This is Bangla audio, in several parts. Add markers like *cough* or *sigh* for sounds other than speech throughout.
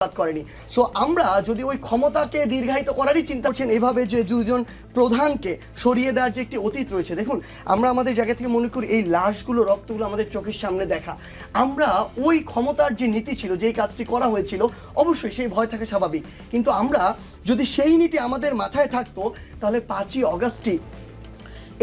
করেনি। সো আমরা যদি ওই ক্ষমতাকে দীর্ঘায়িত করারই চিন্তা করছেন, এভাবে যে দুজন প্রধানকে সরিয়ে দেওয়ার যে একটি অতীত রয়েছে, দেখুন, আমরা আমাদের জায়গা থেকে মনে করি এই লাশগুলো, রক্তগুলো আমাদের চোখের সামনে দেখা। আমরা ওই ক্ষমতার যে নীতি ছিল, যেই কাজটি করা হয়েছিল, অবশ্যই সেই ভয় থাকে স্বাভাবিক। কিন্তু আমরা যদি সেই নীতি আমাদের মাথায় থাকতো, তাহলে পাঁচই অগাস্টই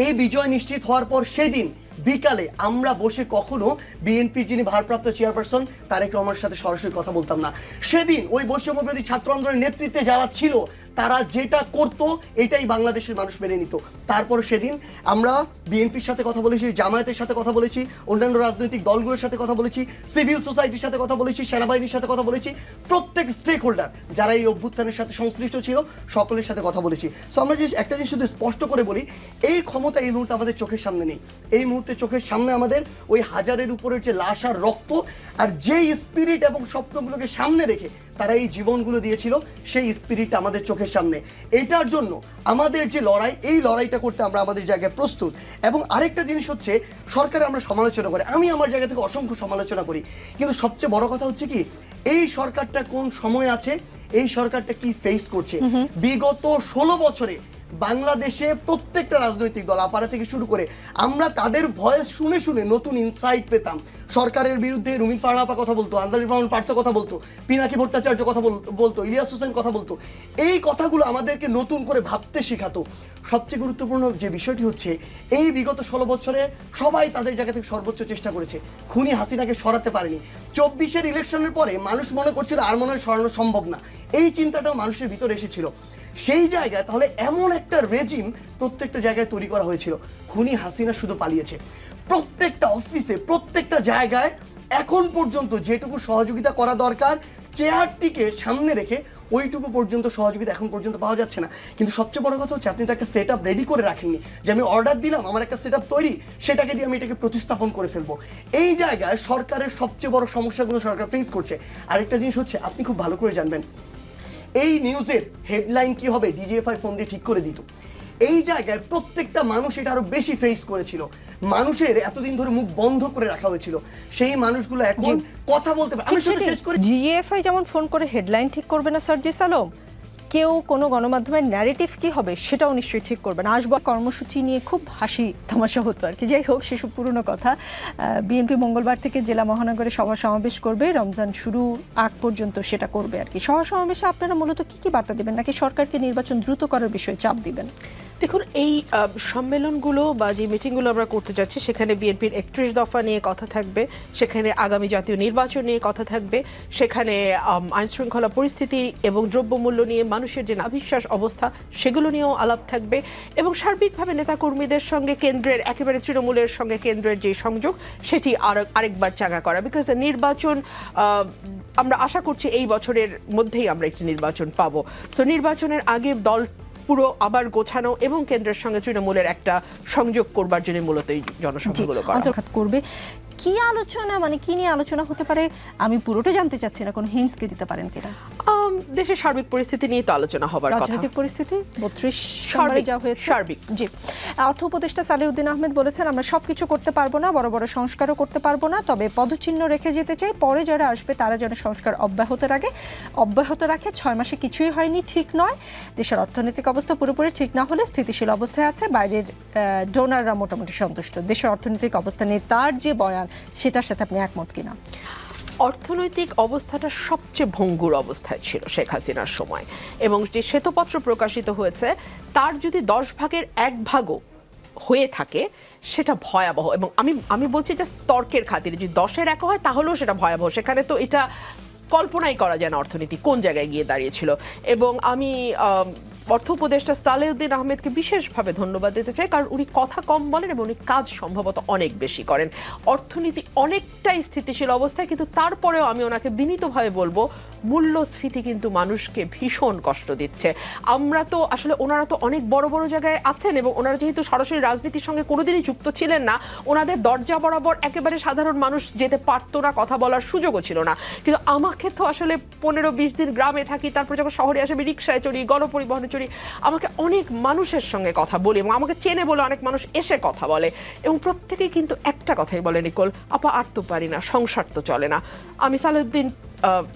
এই বিজয় নিশ্চিত হওয়ার পর সেদিন বিকালে আমরা বসে কখনো বিএনপির যিনি ভারপ্রাপ্ত চেয়ারপারসন, তারেক রহমানের সাথে সরাসরি কথা বলতাম না। সেদিন ওই বৈষম্যবিরোধী ছাত্র আন্দোলনের নেতৃত্বে যারা ছিল তারা যেটা করত, এটাই বাংলাদেশের মানুষ মেনে নিত। তারপর সেদিন আমরা বিএনপির সাথে কথা বলেছি, জামায়াতের সাথে কথা বলেছি, অন্যান্য রাজনৈতিক দলগুলোর সাথে কথা বলেছি, সিভিল সোসাইটির সাথে কথা বলেছি, সেনাবাহিনীর সাথে কথা বলেছি, প্রত্যেক স্টেক হোল্ডার যারা এই অভ্যুত্থানের সাথে সংশ্লিষ্ট ছিল, সকলের সাথে কথা বলেছি। সো আমরা যে একটা জিনিস শুধু স্পষ্ট করে বলি, এই ক্ষমতা এই মুহূর্তে আমাদের চোখের সামনে নেই। এই মুহূর্তে চোখের সামনে আমাদের ওই হাজারের উপরের যে লাশ আর রক্ত, আর যেই স্পিরিট এবং স্বপ্নগুলোকে সামনে রেখে তারা এই জীবনগুলো দিয়েছিল সেই স্পিরিট আমাদের চোখের সামনে। এটার জন্য আমাদের যে লড়াই এই লড়াইটা করতে আমরা আমাদের জায়গায় প্রস্তুত। এবং আরেকটা জিনিস হচ্ছে সরকার আমরা সমালোচনা করি। আমি আমার জায়গা থেকে অসংখ্য সমালোচনা করি। কিন্তু সবচেয়ে বড় কথা হচ্ছে কি এই সরকারটা কোন সময় আছে এই সরকারটা কি ফেস করছে? বিগত ষোলো বছরে বাংলাদেশে প্রত্যেকটা রাজনৈতিক দল আপারা থেকে শুরু করে আমরা তাদের ভয়েস শুনে শুনে নতুন ইনসাইট পেতাম। সরকারের বিরুদ্ধে রুমিন ফারহাপা কথা বলতো আন্দালির রহমান পার্থ কথা বলতো, পিনাকি ভট্টাচার্য কথা বল- বলতো, ইলিয়াস হোসেন কথা বলতো। এই কথাগুলো আমাদেরকে নতুন করে ভাবতে শেখাতো। সবচেয়ে গুরুত্বপূর্ণ যে বিষয়টি হচ্ছে, এই বিগত ষোলো বছরে সবাই তাদের জায়গা থেকে সর্বোচ্চ চেষ্টা করেছে। খুনি হাসিনাকে সরাতে পারেনি। চব্বিশের ইলেকশনের পরে মানুষ মনে করছিল আর মনে হয় সরানো সম্ভব না। এই চিন্তাটাও মানুষের ভিতরে এসেছিল। সেই জায়গায় তাহলে এমন একটা রেজিম প্রত্যেকটা জায়গায় তৈরি করা হয়েছিল। খুনি হাসিনা শুধু পালিয়েছে। প্রত্যেকটা অফিসে প্রত্যেকটা জায়গায় এখন পর্যন্ত যেটুকু সহযোগিতা করা দরকার চেয়ারটিকে সামনে রেখে ওইটুকু পর্যন্ত সহযোগিতা এখন পর্যন্ত পাওয়া যাচ্ছে না। কিন্তু সবচেয়ে বড় কথা হচ্ছে, আপনি তো একটা সেট রেডি করে রাখেননি। যে আমি অর্ডার দিলাম, আমার একটা সেট আপ তৈরি, সেটাকে দিয়ে আমি এটাকে প্রতিস্থাপন করে ফেলব। এই জায়গায় সরকারের সবচেয়ে বড় সমস্যাগুলো সরকার ফেস করছে। আরেকটা জিনিস হচ্ছে, আপনি খুব ভালো করে জানবেন এই নিউজের হেডলাইন কি হবে? ডিজিএফআই ফোন দিয়ে ঠিক করে দিত। এই জায়গায় প্রত্যেকটা মানুষ এটা আরও বেশি ফেস করেছিল। মানুষের এতদিন ধরে মুখ বন্ধ করে রাখা হয়েছিল। সেই মানুষগুলো এখন কথা বলতে পারে। আমি শেষ করে জিএফআই যেমন ফোন করে হেডলাইন ঠিক করবে না স্যার সার্জিস আলম কেউ কোনো গণমাধ্যমের ন্যারেটিভ কি হবে সেটাও নিশ্চয়ই ঠিক করবেন আসব কর্মসূচি নিয়ে খুব হাসি তামাশা হতো আর কি। যাই হোক সেসব পুরনো কথা। বিএনপি মঙ্গলবার থেকে জেলা মহানগরে সভা সমাবেশ করবে। রমজান শুরু আগ পর্যন্ত সেটা করবে আর কি। সভা সমাবেশে আপনারা মূলত কি কি বার্তা দেবেন? নাকি সরকারকে নির্বাচন দ্রুত করার বিষয়ে চাপ দিবেন? দেখুন, এই সম্মেলনগুলো বা যে মিটিংগুলো আমরা করতে যাচ্ছি, সেখানে বিএনপির একত্রিশ দফা নিয়ে কথা থাকবে, সেখানে আগামী জাতীয় নির্বাচন নিয়ে কথা থাকবে, সেখানে আইন শৃঙ্খলা পরিস্থিতি এবং দ্রব্যমূল্য নিয়ে মানুষের যে নাভিশ্বাস অবস্থা, সেগুলো নিয়েও আলাপ থাকবে এবং সার্বিকভাবে নেতাকর্মীদের সঙ্গে কেন্দ্রের, একেবারে তৃণমূলের সঙ্গে কেন্দ্রের যে সংযোগ, সেটি আর, আরেকবার চাঙা করা। বিকজ নির্বাচন আমরা আশা করছি এই বছরের মধ্যেই আমরা একটি নির্বাচন পাবো। সো নির্বাচনের আগে দল পুরো আবার গোছানো এবং কেন্দ্রের সঙ্গে তৃণমূলের একটা সংযোগ করবার জন্য মূলত এই জনসভাগুলো অন্তর্ঘাত করবে। কি আলোচনা মানে কি নিয়ে আলোচনা হতে পারে? আমি পুরোটা জানতে চাচ্ছি না কোনো হিমসকে দিতে পারেন কিনা? দেশের সার্বিক পরিস্থিতি নিয়ে তো আলোচনা হবার কথা। রাজনৈতিক পরিস্থিতি বত্রিশ সার্বিক, যা হয়েছে। সার্বিক। জি। অর্থ উপদেষ্টা সালেউদ্দিন আহমেদ বলেছেন আমরা সবকিছু করতে পারব না বড় বড় সংস্কারও করতে পারব না তবে পদচিহ্ন রেখে যেতে চাই। পরে যারা আসবে তারা যেন সংস্কার অব্যাহত রাখে। অব্যাহত রাখে ছয় মাসে কিছুই হয়নি ঠিক নয়। দেশের অর্থনৈতিক অবস্থা পুরোপুরি ঠিক না হলে স্থিতিশীল অবস্থায় আছে বাইরের ডোনাররা মোটামুটি সন্তুষ্ট। দেশের অর্থনৈতিক অবস্থা নিয়ে তার যে বয়ান সেটার সাথে আপনি একমত কিনা? অর্থনৈতিক অবস্থাটা সবচেয়ে ভঙ্গুর অবস্থায় ছিল শেখ হাসিনার সময়। এবং যে শ্বেতপত্র প্রকাশিত হয়েছে তার যদি দশ ভাগের এক ভাগও হয়ে থাকে সেটা ভয়াবহ। এবং আমি আমি বলছি যে তর্কের খাতিরে। যদি দশের এক হয় তাহলেও সেটা ভয়াবহ। সেখানে তো এটা কল্পনাই করা যায় না অর্থনীতি কোন জায়গায় গিয়ে দাঁড়িয়েছিল। এবং আম, অর্থ উপদেষ্টা সালেউদ্দিন আহমেদকে বিশেষভাবে ধন্যবাদ দিতে চাই, কারণ উনি কথা কম বলেন এবং উনি কাজ সম্ভবত অনেক বেশি করেন। অর্থনীতি অনেকটাই স্থিতিশীল অবস্থায়, কিন্তু তারপরেও আমি ওনাকে বিনীতভাবে বলব, মূল্যস্ফীতি কিন্তু মানুষকে ভীষণ কষ্ট দিচ্ছে। আমরা তো আসলে ওনারা তো অনেক বড় বড় জায়গায় আছেন এবং ওনারা যেহেতু সরাসরি রাজনীতির সঙ্গে কোনোদিনই যুক্ত ছিলেন না, ওনাদের দরজা বরাবর একেবারে সাধারণ মানুষ যেতে পারতো না, কথা বলার সুযোগও ছিল না। কিন্তু আমাকে তো আসলে পনেরো বিশ দিন গ্রামে থাকি, তারপর যখন শহরে আসে আমি রিক্সায় চড়ি, গণপরিবহনে চড়ি আমাকে অনেক মানুষের সঙ্গে কথা বলি এবং আমাকে চেনে বলে অনেক মানুষ এসে কথা বলে। এবং প্রত্যেকেই কিন্তু একটা কথাই বলে, নিকোল, আপা আর তো পারি না, সংসার তো চলে না। আমি সালেউদ্দিন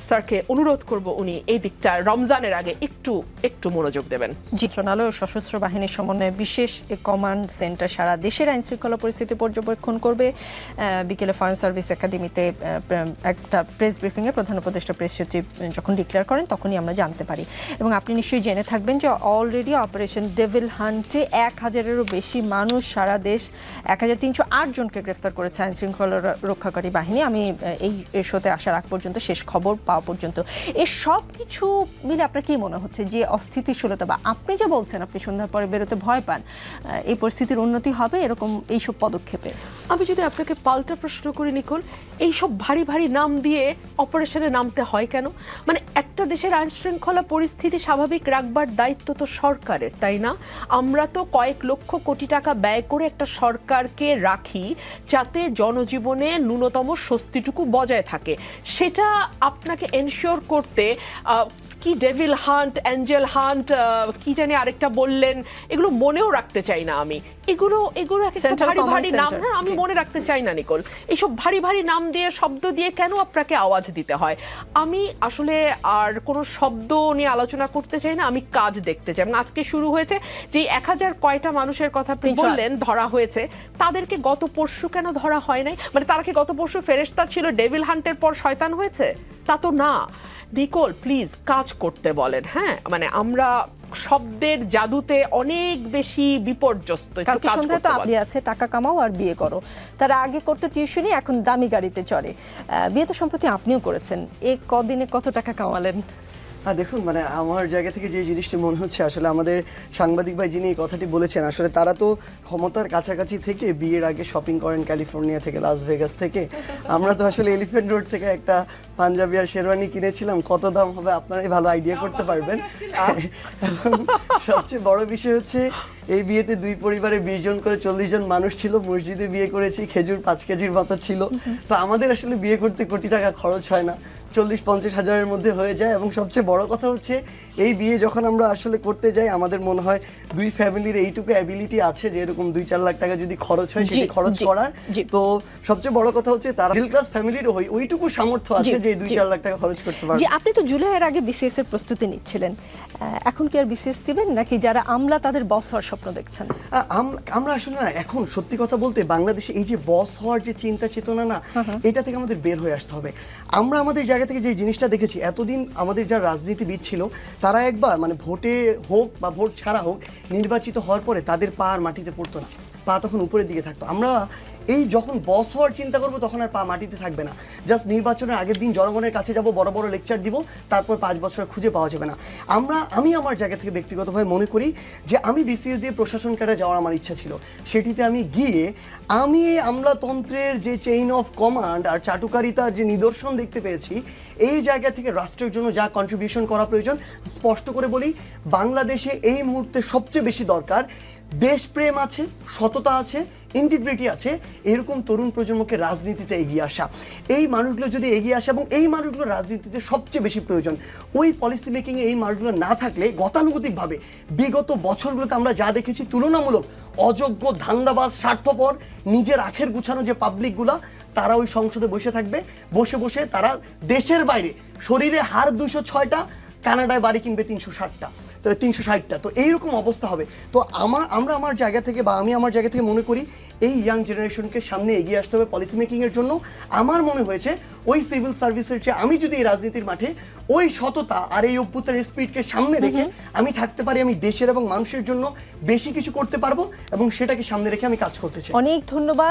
স্যারকে অনুরোধ করব উনি এই দিকটা রমজানের আগে একটু একটু মনোযোগ দেবেন। মন্ত্রণালয় ও সশস্ত্র বাহিনীর সমন্বয়ে বিশেষ কমান্ড সেন্টার সারা দেশের আইন শৃঙ্খলা পরিস্থিতি পর্যবেক্ষণ করবে। বিকেলে ফরেন সার্ভিস একাডেমিতে একটা প্রেস ব্রিফিংয়ে প্রধান উপদেষ্টা প্রেস সচিব যখন ডিক্লেয়ার করেন তখনই আমরা জানতে পারি। এবং আপনি নিশ্চয়ই জেনে থাকবেন যে অলরেডি অপারেশন ডেভিল হান্টে এক হাজারেরও বেশি মানুষ সারা দেশ, এক হাজার তিনশো আট জনকে গ্রেফতার করেছে আইন শৃঙ্খলা রক্ষাকারী বাহিনী। আমি এই এই শোতে আসার আগ পর্যন্ত শেষ খবর পাওয়া পর্যন্ত। এর সব কিছু মিলে আপনার কি মনে হচ্ছে যে অস্থিতিশীলতা বা আপনি যে বলছেন আপনি সন্ধ্যার পরে বেরোতে ভয় পান এই পরিস্থিতির উন্নতি হবে এরকম এইসব পদক্ষেপে? আমি যদি আপনাকে পাল্টা প্রশ্ন করি, নিকোল, এইসব ভারী ভারী নাম দিয়ে অপারেশনে নামতে হয় কেন? মানে একটা দেশের আইন শৃঙ্খলা পরিস্থিতি স্বাভাবিক রাখবার দায়িত্ব তো সরকারের, তাই না? আমরা তো কয়েক লক্ষ কোটি টাকা ব্যয় করে একটা সরকারকে রাখি যাতে জনজীবনে ন্যূনতম স্বস্তিটুকু বজায় থাকে। সেটা আপনাকে এনশিওর করতে আহ, কি ডেভিল হান্ট অ্যাঞ্জেল হান্ট কি জানি আরেকটা বললেন এগুলো মনেও রাখতে চাই না আমি। এগুলো এগুলো একটা ভারী ভারী নাম না আমি মনে রাখতে চাই না নিকোল। এইসব ভারী ভারী নাম দিয়ে শব্দ দিয়ে কেন আপনাকে আওয়াজ দিতে হয়? আমি আসলে আর কোনো শব্দ নিয়ে আলোচনা করতে চাই না আমি কাজ দেখতে চাই। আজকে শুরু হয়েছে যে এক হাজার কয়টা মানুষের কথা আপনি বললেন ধরা হয়েছে। তাদেরকে গত পরশু কেন ধরা হয় নাই? মানে তারা কি গত পরশু ফেরেস্তা ছিল ডেভিল হান্টের পর শয়তান হয়েছে? তা তো না। নিকোল প্লিজ কাজ করতে বলেন হ্যাঁ? মানে আমরা শব্দের জাদুতে অনেক বেশি বিপর্যস্ত কালকে সন্ধ্যায় তো আপনি আছে টাকা কামাও আর বিয়ে করো। তারা আগে করতো টিউশনি এখন দামি গাড়িতে চড়ে। আহ, বিয়ে তো সম্প্রতি আপনিও করেছেন। এ কদিনে কত টাকা কামালেন? হ্যাঁ দেখুন মানে আমার জায়গা থেকে যে জিনিসটি মনে হচ্ছে আসলে আমাদের সাংবাদিক ভাই যিনি এই কথাটি বলেছেন আসলে তারা তো ক্ষমতার কাছাকাছি থেকে বিয়ের আগে শপিং করেন ক্যালিফোর্নিয়া থেকে লাস ভেগাস থেকে। আমরা তো আসলে এলিফেন্ট রোড থেকে একটা পাঞ্জাবি আর শেরওয়ানি কিনেছিলাম কত দাম হবে আপনারাই ভালো আইডিয়া করতে পারবেন। *laughs* এবং সবচেয়ে বড় বিষয় হচ্ছে এই বিয়েতে দুই পরিবারে বিশ জন করে চল্লিশ জন মানুষ ছিল মসজিদে বিয়ে করেছি খেজুর পাঁচ কেজির মতো ছিল। তো আমাদের আসলে বিয়ে করতে কোটি টাকা খরচ হয় না। চল্লিশ পঞ্চাশ হাজারের মধ্যে হয়ে যায় এবং সবচেয়ে বড় কথা হচ্ছে এই বিয়ে যখন আমরা আসলে করতে যাই আমাদের মনে হয় দুই ফ্যামিলির এইটুকু অ্যাবিলিটি আছে যে এরকম দুই চার লাখ টাকা যদি খরচ হয় সেটি খরচ করার। তো সবচেয়ে বড় কথা হচ্ছে তারা মিডল ক্লাস ফ্যামিলির ওই ওইটুকু সামর্থ্য আছে যে দুই চার লাখ টাকা খরচ করতে পারবে। আপনি তো জুলাইয়ের আগে বিসিএস এর প্রস্তুতি নিচ্ছিলেন। এখন কি আর বিসিএস দিবেন? নাকি যারা আমলা তাদের বস হওয়ার স্বপ্ন দেখছেন। আমরা আসলে না এখন সত্যি কথা বলতে বাংলাদেশে এই যে বস হওয়ার যে চিন্তা চেতনা না এটা থেকে আমাদের বের হয়ে আসতে হবে। আমরা আমাদের জায়গা থেকে যে জিনিসটা দেখেছি এতদিন আমাদের যারা রাজনীতিবিদ ছিল তারা একবার মানে ভোটে হোক বা ভোট ছাড়া হোক নির্বাচিত হওয়ার পরে তাদের পা আর মাটিতে পড়তো না। পা তখন উপরের দিকে থাকতো। আমরা এই যখন বস হওয়ার চিন্তা করব, তখন আর পা মাটিতে থাকবে না। জাস্ট নির্বাচনের আগের দিন জনগণের কাছে যাব, বড় বড় লেকচার দিব, তারপর পাঁচ বছর খুঁজে পাওয়া যাবে না। আমরা, আমি আমার জায়গা থেকে ব্যক্তিগতভাবে মনে করি যে, আমি বিসিএস দিয়ে প্রশাসন ক্যাডার যাওয়ার আমার ইচ্ছা ছিল। সেটিতে আমি গিয়ে, আমি এই আমলাতন্ত্রের যে চেইন অফ কমান্ড আর চাটুকারিতার যে নিদর্শন দেখতে পেয়েছি, এই জায়গা থেকে রাষ্ট্রের জন্য যা কন্ট্রিবিউশন করা প্রয়োজন, স্পষ্ট করে বলি, বাংলাদেশে এই মুহূর্তে সবচেয়ে বেশি দরকার, দেশপ্রেম আছে, সততা আছে ইন্টিগ্রিটি আছে এরকম তরুণ প্রজন্মকে রাজনীতিতে এগিয়ে আসা। এই মানুষগুলো যদি এগিয়ে আসে এবং এই মানুষগুলো রাজনীতিতে সবচেয়ে বেশি প্রয়োজন, ওই পলিসি মেকিংয়ে এই মানুষগুলো না থাকলে গতানুগতিকভাবে বিগত বছরগুলোতে আমরা যা দেখেছি তুলনামূলক অযোগ্য, ধান্দাবাজ, স্বার্থপর, নিজের আখের গুছানো যে পাবলিকগুলা তারা ওই সংসদে বসে থাকবে। বসে বসে তারা দেশের বাইরে, শরীরে হার দুশো ছয়টা, কানাডায় বাড়ি কিনবে তিনশো ষাটটা। তিনশো ষাটটা। তো এইরকম অবস্থা হবে। তো আমার আমরা আমার জায়গা থেকে বা আমি আমার জায়গা থেকে মনে করি এই ইয়াং জেনারেশনকে সামনে এগিয়ে আসতে হবে পলিসি মেকিংয়ের জন্য। আমার মনে হয়েছে ওই সিভিল সার্ভিসের চেয়ে আমি যদি এই রাজনীতির মাঠে ওই সততা আর এই অভ্যুত্থানের স্পিডকে সামনে রেখে আমি থাকতে পারি আমি দেশের এবং মানুষের জন্য বেশি কিছু করতে পারব এবং সেটাকে সামনে রেখে আমি কাজ করতে চাই। অনেক ধন্যবাদ।